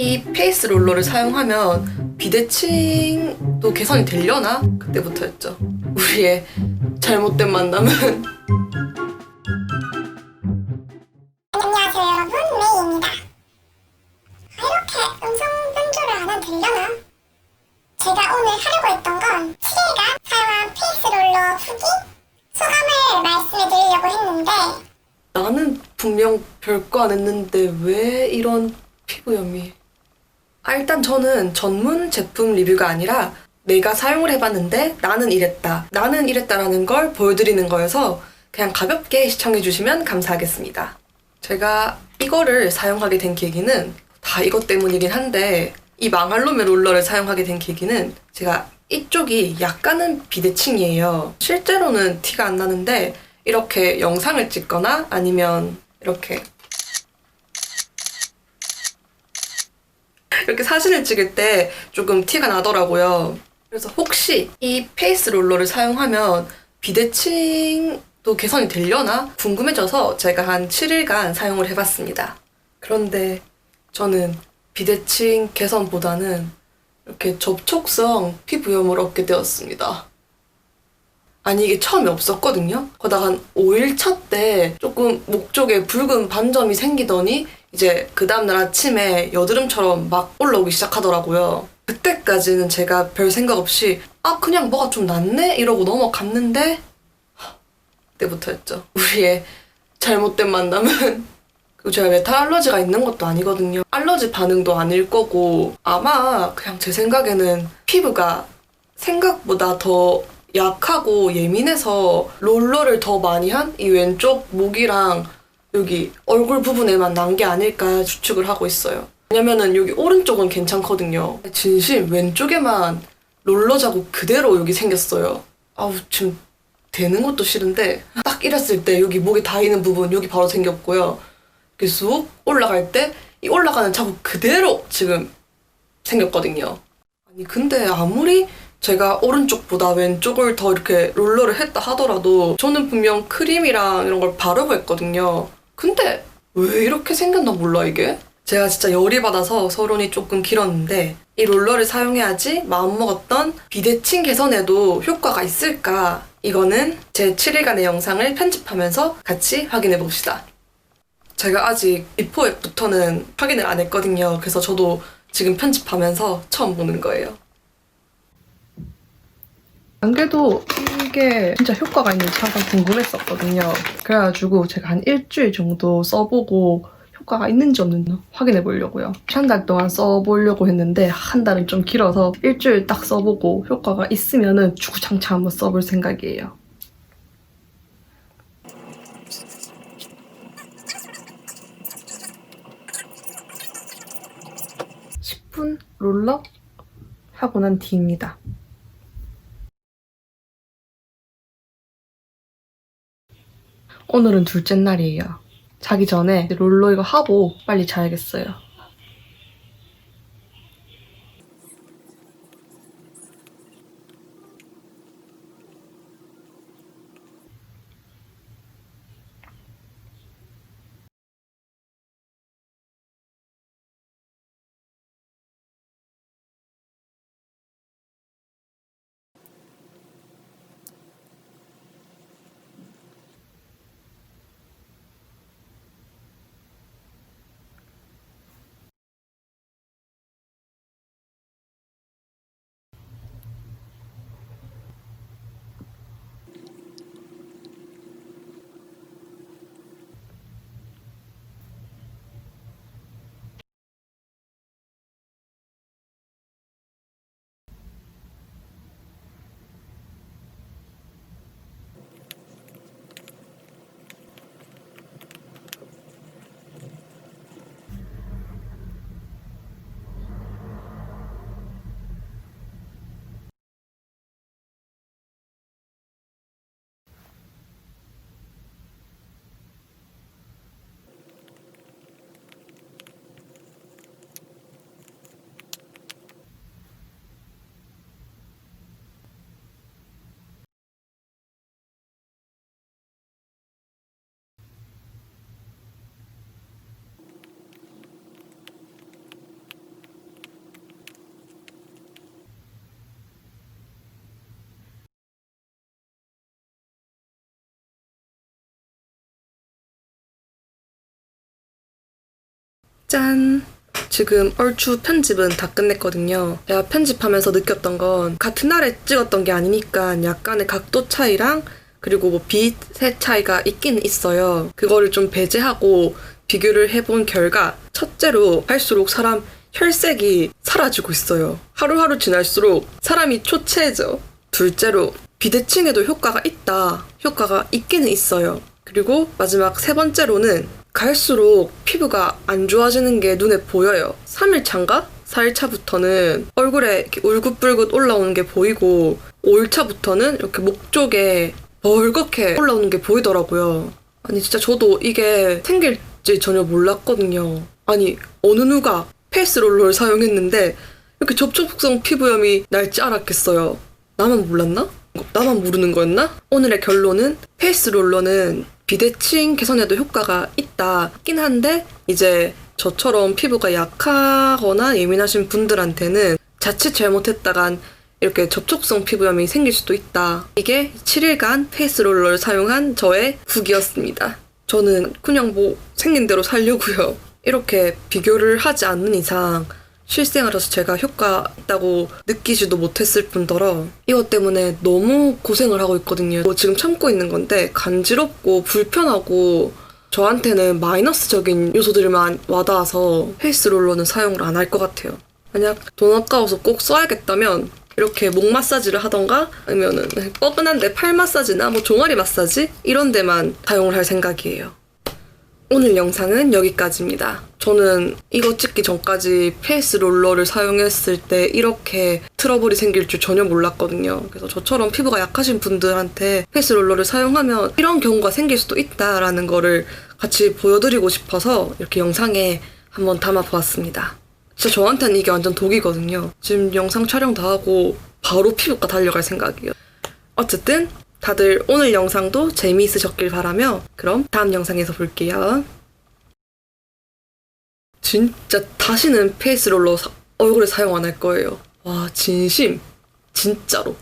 이 페이스 롤러를 사용하면 비대칭도 개선이 되려나? 그때부터였죠. 우리의 잘못된 만남은 안녕하세요 여러분 메이입니다 이렇게 음성 변조를 안 하면 되려나? 제가 오늘 하려고 했던 건 7일간 사용한 페이스 롤러 후기 소감을 말씀해 드리려고 했는데 나는 분명 별거 안 했는데 왜 이런 피부염이? 아, 일단 저는 전문 제품 리뷰가 아니라 내가 사용을 해봤는데 나는 이랬다. 나는 이랬다라는 걸 보여드리는 거여서 그냥 가볍게 시청해주시면 감사하겠습니다. 제가 이거를 사용하게 된 계기는 다 이것 때문이긴 한데 이 망할 놈의 롤러를 사용하게 된 계기는 제가 이쪽이 약간은 비대칭이에요. 실제로는 티가 안 나는데 이렇게 영상을 찍거나 아니면 이렇게 이렇게 사진을 찍을 때 조금 티가 나더라고요. 그래서 혹시 이 페이스 롤러를 사용하면 비대칭도 개선이 되려나 궁금해져서 제가 한 7일간 사용을 해봤습니다. 그런데 저는 비대칭 개선보다는 이렇게 접촉성 피부염을 얻게 되었습니다. 아니 이게 처음에 없었거든요. 거다가 한 5일차 때 조금 목 쪽에 붉은 반점이 생기더니 이제 그 다음날 아침에 여드름처럼 막 올라오기 시작하더라고요. 그때까지는 제가 별 생각 없이 아 그냥 뭐가 좀 낫네 이러고 넘어갔는데 하, 그때부터였죠. 우리의 잘못된 만남은 그리고 제가 메탈 알러지가 있는 것도 아니거든요. 알러지 반응도 아닐 거고 아마 그냥 제 생각에는 피부가 생각보다 더 약하고 예민해서 롤러를 더 많이 한 이 왼쪽 목이랑 여기 얼굴 부분에만 난 게 아닐까 추측을 하고 있어요. 왜냐면은 여기 오른쪽은 괜찮거든요. 진심 왼쪽에만 롤러 자국 그대로 여기 생겼어요. 아우 지금 되는 것도 싫은데 딱 이랬을 때 여기 목에 닿이는 부분 여기 바로 생겼고요. 이렇게 쑥 올라갈 때 이 올라가는 자국 그대로 지금 생겼거든요. 아니 근데 아무리 제가 오른쪽보다 왼쪽을 더 이렇게 롤러를 했다 하더라도 저는 분명 크림이랑 이런 걸 바르고 했거든요. 근데 왜 이렇게 생겼나 몰라 이게? 제가 진짜 열이 받아서 서론이 조금 길었는데 이 롤러를 사용해야지 마음먹었던 비대칭 개선에도 효과가 있을까? 이거는 제 7일간의 영상을 편집하면서 같이 확인해 봅시다. 제가 아직 비포 앱부터는 확인을 안 했거든요. 그래서 저도 지금 편집하면서 처음 보는 거예요. 안 그래도 이게 진짜 효과가 있는지 잠깐 궁금했었거든요. 그래가지고 제가 한 일주일 정도 써보고 효과가 있는지 없는지 확인해 보려고요. 한 달 동안 써보려고 했는데 한 달은 좀 길어서 일주일 딱 써보고 효과가 있으면은 주구장창 한번 써볼 생각이에요. (10분) 롤러 하고 난 뒤입니다. 오늘은 둘째 날이에요. 자기 전에 롤러 이거 하고 빨리 자야겠어요. 짠! 지금 얼추 편집은 다 끝냈거든요. 제가 편집하면서 느꼈던 건 같은 날에 찍었던 게 아니니까 약간의 각도 차이랑 그리고 뭐 빛의 차이가 있긴 있어요. 그거를 좀 배제하고 비교를 해본 결과 첫째로 할수록 사람 혈색이 사라지고 있어요. 하루하루 지날수록 사람이 초췌해져. 둘째로 비대칭에도 효과가 있다. 효과가 있기는 있어요. 그리고 마지막 세 번째로는 갈수록 피부가 안 좋아지는 게 눈에 보여요. 3일 차인가? 4일 차부터는 얼굴에 이렇게 울긋불긋 올라오는 게 보이고 5일 차부터는 이렇게 목 쪽에 벌겋게 올라오는 게 보이더라고요. 아니 진짜 저도 이게 생길지 전혀 몰랐거든요. 아니 어느 누가 페이스롤러를 사용했는데 이렇게 접촉성 피부염이 날지 알았겠어요. 나만 몰랐나? 나만 모르는 거였나? 오늘의 결론은 페이스롤러는 비대칭 개선에도 효과가 있다. 있긴 한데 이제 저처럼 피부가 약하거나 예민하신 분들한테는 자칫 잘못했다간 이렇게 접촉성 피부염이 생길 수도 있다. 이게 7일간 페이스롤러를 사용한 저의 후기였습니다. 저는 그냥 뭐 생긴 대로 살려고요. 이렇게 비교를 하지 않는 이상 실생활에서 제가 효과 있다고 느끼지도 못했을 뿐더러 이것 때문에 너무 고생을 하고 있거든요. 뭐 지금 참고 있는 건데 간지럽고 불편하고 저한테는 마이너스적인 요소들만 와닿아서 페이스롤러는 사용을 안 할 것 같아요. 만약 돈 아까워서 꼭 써야겠다면 이렇게 목 마사지를 하던가 아니면은 뻐근한데 팔 마사지나 뭐 종아리 마사지 이런 데만 사용을 할 생각이에요. 오늘 영상은 여기까지입니다. 저는 이거 찍기 전까지 페이스 롤러를 사용했을 때 이렇게 트러블이 생길 줄 전혀 몰랐거든요. 그래서 저처럼 피부가 약하신 분들한테 페이스 롤러를 사용하면 이런 경우가 생길 수도 있다라는 거를 같이 보여드리고 싶어서 이렇게 영상에 한번 담아 보았습니다. 진짜 저한테는 이게 완전 독이거든요. 지금 영상 촬영 다 하고 바로 피부과 달려갈 생각이에요. 어쨌든 다들 오늘 영상도 재미있으셨길 바라며 그럼 다음 영상에서 볼게요. 진짜 다시는 페이스롤러 사- 얼굴에 사용 안 할 거예요. 와 진심 진짜로.